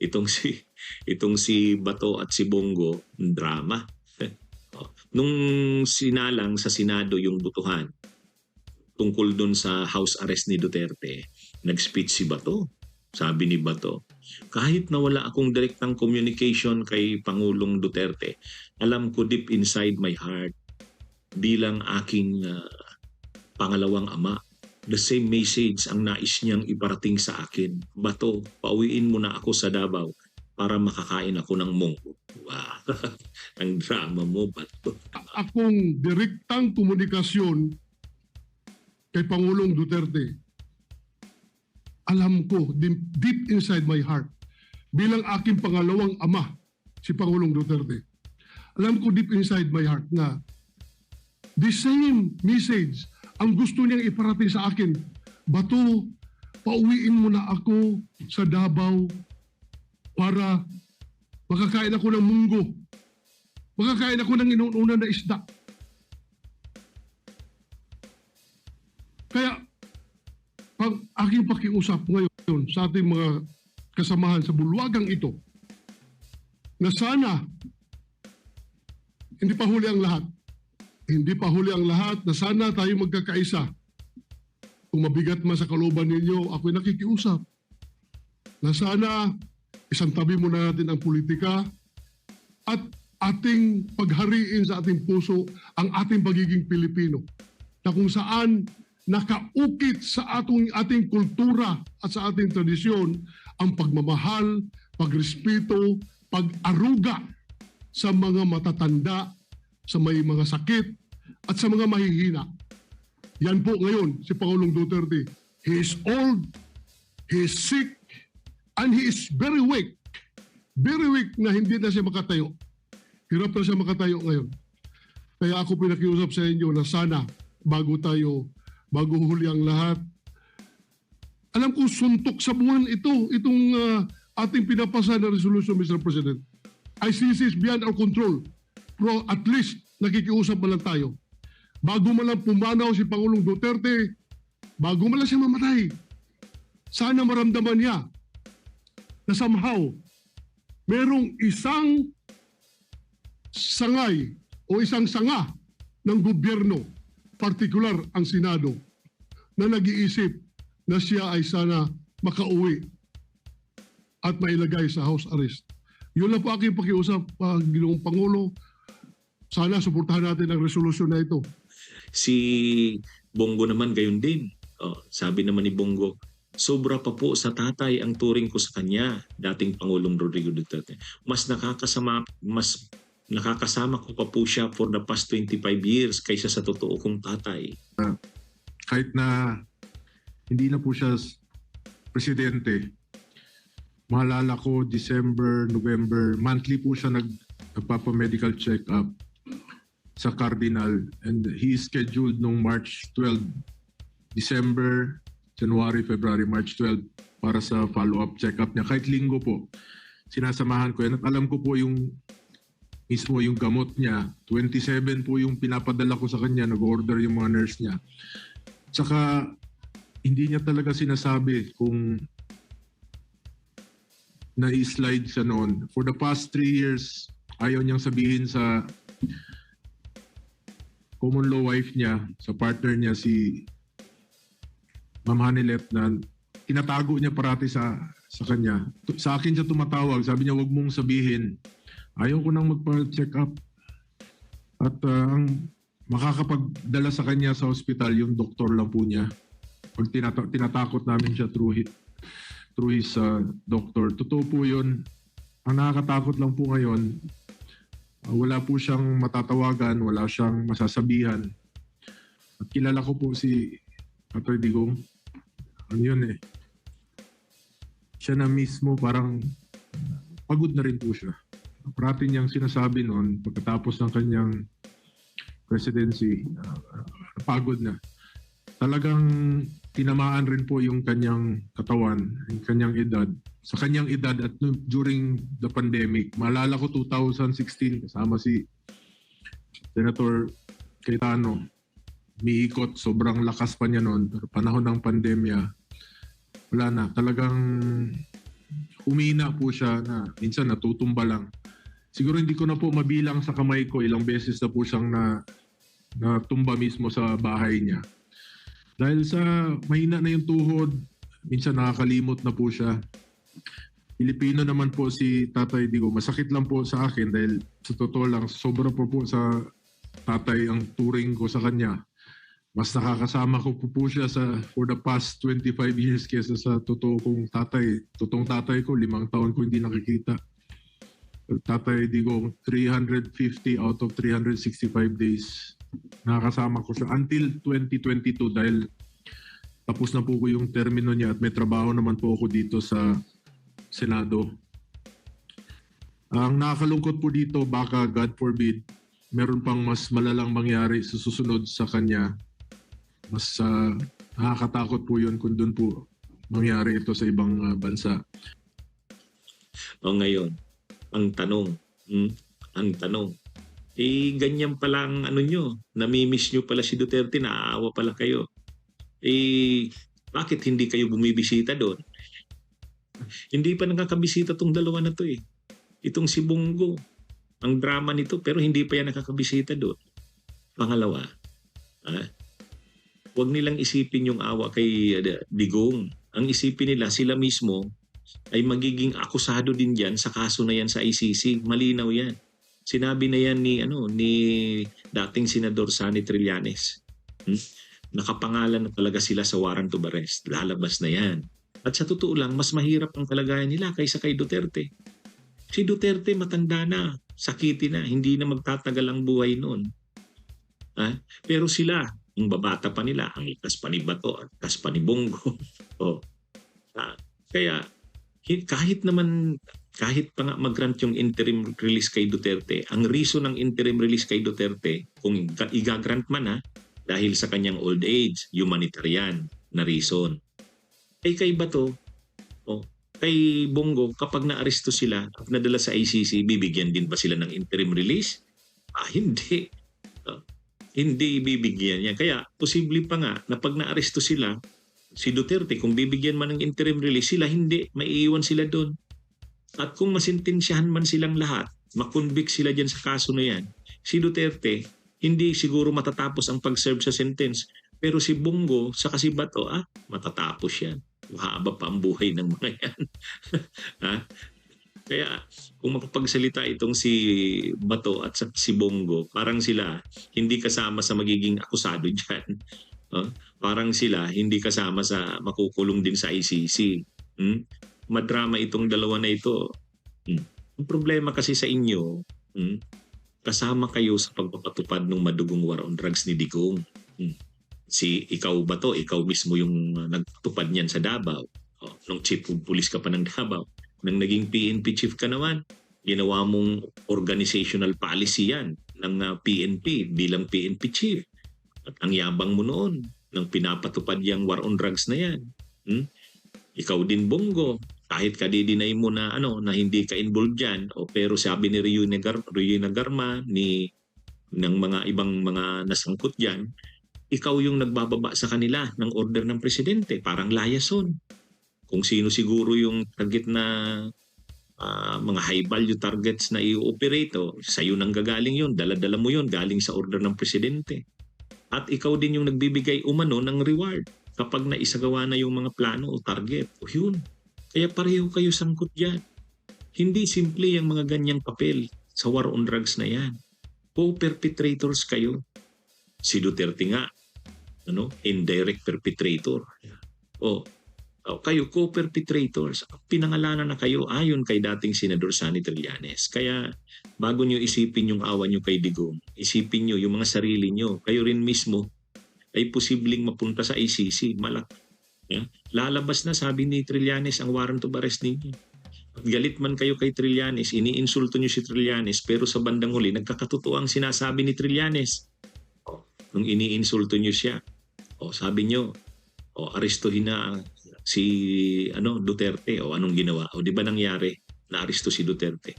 Itong si itong si Bato at si Bongo, drama. Oh, Nung sinalang sa Senado yung butuhan tungkol dun sa house arrest ni Duterte, nag-speech si Bato. Sabi ni Bato, kahit na wala akong direktang communication kay Pangulong Duterte, alam ko deep inside my heart bilang aking ah, pangalawang ama, the same message ang nais niyang iparating sa akin. Bato, pauwiin mo na ako sa Davao para makakain ako ng munggo. Wow. ang drama mo, Bato. akong direktang komunikasyon kay Pangulong Duterte, alam ko deep, deep inside my heart, bilang aking pangalawang ama, si Pangulong Duterte, alam ko deep inside my heart na the same message ang gusto niyang iparating sa akin, Bato, pauwiin mo na ako sa Davao para makakain ako ng munggo. Makakain ako ng inuuna na isda. Kaya, pag aking pakiusap ngayon sa ating mga kasamahan sa bulwagang ito, na sana hindi pa huli ang lahat. Hindi pa huli ang lahat na sana tayo magkakaisa. Kung mabigat man sa kalooban ninyo, ako'y nakikiusap. Na sana isang tabi muna natin ang politika at ating paghariin sa ating puso ang ating pagiging Pilipino na kung saan nakaukit sa atong ating kultura at sa ating tradisyon ang pagmamahal, pagrespeto, pag-aruga sa mga matatanda, sa may mga sakit at sa mga mahihina. Yan po ngayon si Pangulong Duterte. He is old, he is sick, and he is very weak. Very weak na hindi na siya makatayo. Hirap na siya makatayo ngayon. Kaya ako pinakiusap sa inyo na sana bago tayo, bago huli ang lahat, alam ko suntok sa buwan ito, itong ah, ating pinapasa na resolution, Mr. President. ICC is beyond our control. Pero at least nakikiusap man lang tayo. Bago man lang pumanaw si Pangulong Duterte, bago man lang siya mamatay, sana maramdaman niya na somehow merong isang sangay o isang sanga ng gobyerno, partikular ang Senado, na nag-iisip na siya ay sana makauwi at mailagay sa house arrest. Yun lang po aking pakiusap, uh, Ginoong Pangulo. Sana suportahan natin ang resolusyon na ito. Si Bongo naman gayon din. Oh, sabi naman ni Bongo, sobra pa po sa tatay ang turing ko sa kanya, dating Pangulong Rodrigo Duterte. Mas nakakasama, mas nakakasama ko pa po siya for the past 25 years kaysa sa totoo kong tatay. kahit na hindi na po siya presidente, maalala ko December, November, monthly po siya nag, nagpapa-medical check-up sa Cardinal and he is scheduled nung March 12, December, January, February, March 12 para sa follow-up check-up niya. Kahit linggo po, sinasamahan ko yan. At alam ko po yung mismo yung gamot niya. 27 po yung pinapadala ko sa kanya, nag-order yung mga nurse niya. Tsaka, hindi niya talaga sinasabi kung na-slide siya noon. For the past three years, ayaw niyang sabihin sa common law wife niya, sa partner niya si Ma'am Hanilet na tinatago niya parati sa sa kanya. Sa akin siya tumatawag. Sabi niya, wag mong sabihin. Ayaw ko nang magpa-check up. At ah, ang makakapagdala sa kanya sa hospital, yung doktor lang po niya. Pag tinata- tinatakot namin siya through his, through his uh, doctor. Totoo po yun. Ang nakakatakot lang po ngayon, uh, wala po siyang matatawagan, wala siyang masasabihan. At kilala ko po si Atty. Digong. Ano yun eh. Siya na mismo parang pagod na rin po siya. Parati niyang sinasabi noon pagkatapos ng kanyang presidency, uh, pagod na. Talagang tinamaan rin po yung kanyang katawan, yung kanyang edad. Sa kanyang edad at during the pandemic, maalala ko 2016 kasama si Senator Cayetano. Miikot, sobrang lakas pa niya noon. Pero panahon ng pandemya, wala na. Talagang humina po siya na minsan natutumba lang. Siguro hindi ko na po mabilang sa kamay ko ilang beses na po siyang na natumba mismo sa bahay niya. Dahil sa mahina na yung tuhod, minsan nakakalimot na po siya. Pilipino naman po si Tatay Digo. Masakit lang po sa akin dahil sa totoo lang, sobra po po sa tatay ang turing ko sa kanya. Mas nakakasama ko po po siya sa for the past 25 years kesa sa totoo kong tatay. Totoong tatay ko, limang taon ko hindi nakikita. Tatay Digo, 350 out of 365 days. Nakakasama ko siya until 2022 dahil tapos na po ko yung termino niya at may trabaho naman po ako dito sa Senado. Ang nakakalungkot po dito, baka God forbid, meron pang mas malalang mangyari sa susunod sa kanya. Mas ah, nakakatakot po yun kung doon po mangyari ito sa ibang ah, bansa. O ngayon, ang tanong, hmm, ang tanong, eh ganyan pala ang ano nyo, namimiss nyo pala si Duterte, naaawa pala kayo. Eh, bakit hindi kayo bumibisita doon? Hindi pa nakakabisita tong dalawa na to eh. Itong si Bongo, ang drama nito, pero hindi pa yan nakakabisita doon. Pangalawa, ah, huwag nilang isipin yung awa kay uh, Digong. Ang isipin nila, sila mismo, ay magiging akusado din diyan sa kaso na yan sa ICC. Malinaw yan. Sinabi na yan ni ano ni dating senador Sani Trillanes. Hmm? Nakapangalan na talaga sila sa warrant of arrest. Lalabas na yan. At sa totoo lang, mas mahirap ang kalagayan nila kaysa kay Duterte. Si Duterte matanda na, sakiti na, hindi na magtatagal ang buhay noon. Ha? Pero sila, yung babata pa nila, ang ikas pa ni Bato at ikas pa ni Bongo. oh. Ah, kaya hi- kahit naman kahit pa nga mag-grant yung interim release kay Duterte, ang reason ng interim release kay Duterte, kung ga- igagrant man ha, dahil sa kanyang old age, humanitarian na reason. Kay kay Bato, oh, kay Bongo, kapag naaresto sila at nadala sa ICC, bibigyan din ba sila ng interim release? Ah, hindi. Oh, hindi bibigyan niya. Kaya, posible pa nga na pag naaresto sila, si Duterte, kung bibigyan man ng interim release, sila hindi, maiiwan sila doon. At kung masintensyahan man silang lahat, makonvict sila dyan sa kaso na yan, si Duterte, hindi siguro matatapos ang pag-serve sa sentence. Pero si Bongo, sa si Bato, ah, matatapos yan. Mahaba pa ang buhay ng mga yan. ha? Kaya kung makapagsalita itong si Bato at si Bongo, parang sila hindi kasama sa magiging akusado dyan. Oh, parang sila hindi kasama sa makukulong din sa ICC. Hmm? Madrama itong dalawa na ito. Hmm. Ang problema kasi sa inyo, hmm, kasama kayo sa pagpapatupad ng madugong war on drugs ni Digong. Hmm. Si ikaw ba to? Ikaw mismo yung uh, nagtupad niyan sa Davao. Oh, nung chief of police ka pa ng Davao. Nang naging PNP chief ka naman, ginawa mong organizational policy yan ng PNP bilang PNP chief. At ang yabang mo noon nang pinapatupad yung war on drugs na yan. Hmm? Ikaw din Bongo, kahit kadidinay mo na ano na hindi ka involved diyan o pero sabi ni Rio Nagar Rio Nagarma ni ng mga ibang mga nasangkot diyan ikaw yung nagbababa sa kanila ng order ng presidente parang layason kung sino siguro yung target na ah, mga high value targets na i-operate o sa iyo nang gagaling yun dala-dala mo yun galing sa order ng presidente at ikaw din yung nagbibigay umano ng reward kapag naisagawa na yung mga plano o target o yun kaya pareho kayo sangkot dyan. Hindi simple yung mga ganyang papel sa war on drugs na yan. Co-perpetrators kayo. Si Duterte nga, ano, indirect perpetrator. O, o kayo co-perpetrators. Pinangalanan na kayo ayon kay dating Senador Sani Trillanes. Kaya bago nyo isipin yung awa nyo kay Digong, isipin nyo yung mga sarili nyo. Kayo rin mismo ay posibleng mapunta sa ICC. Malak Yeah. Lalabas na sabi ni Trillanes ang warrant of arrest ninyo. Galit man kayo kay Trillanes, iniinsulto niyo si Trillanes, pero sa bandang huli, nagkakatotoo ang sinasabi ni Trillanes. Nung iniinsulto niyo siya, o sabi niyo, o arestuhin na si ano Duterte o anong ginawa o di ba nangyari na aresto si Duterte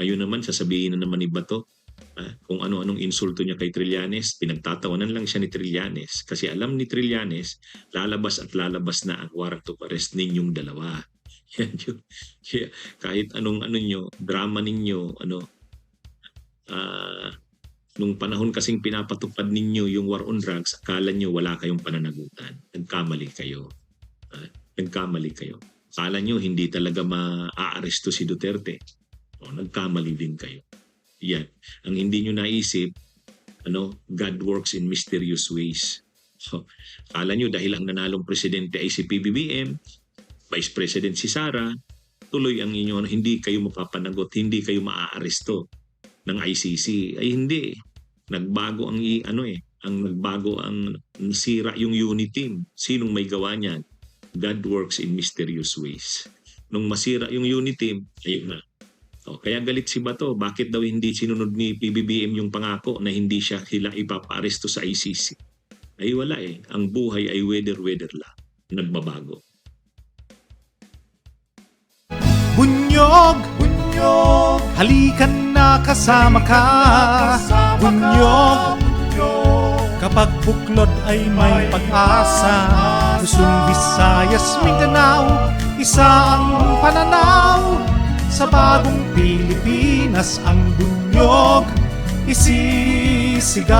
ngayon naman sasabihin na naman ni Bato ah, kung ano-anong insulto niya kay Trillanes pinagtatawanan lang siya ni Trillanes kasi alam ni Trillanes lalabas at lalabas na ang warrant of arrest ninyong dalawa. Yan yun. Kahit anong ano nyo, drama ninyo, ano, ah, nung panahon kasing pinapatupad ninyo yung war on drugs, akala nyo wala kayong pananagutan. Nagkamali kayo. Ah, nagkamali kayo. Akala nyo hindi talaga maaaresto si Duterte. O, nagkamali din kayo. Yan. Ang hindi nyo naisip, ano, God works in mysterious ways. So, akala nyo dahil ang nanalong presidente ay si PBBM, Vice President si Sara, tuloy ang inyo, hindi kayo mapapanagot, hindi kayo maaaresto ng ICC. Ay hindi. Nagbago ang ano eh, ang nagbago ang nasira yung unit team. Sinong may gawa niyan? God works in mysterious ways. Nung masira yung unit team, ayun na. O, kaya galit si Bato, bakit daw hindi sinunod ni PBBM yung pangako na hindi siya sila ipapaaresto sa ICC? Ay wala eh. Ang buhay ay weather-weather lang. Nagbabago. Bunyog, bunyog, halikan na kasama ka. Bunyog, kapag buklod ay may pag-asa. Luzon, Visayas, Mindanao, isa ang pananaw. Sa bagong Pilipinas ang bunyog isisigaw.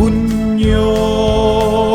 Bunyog.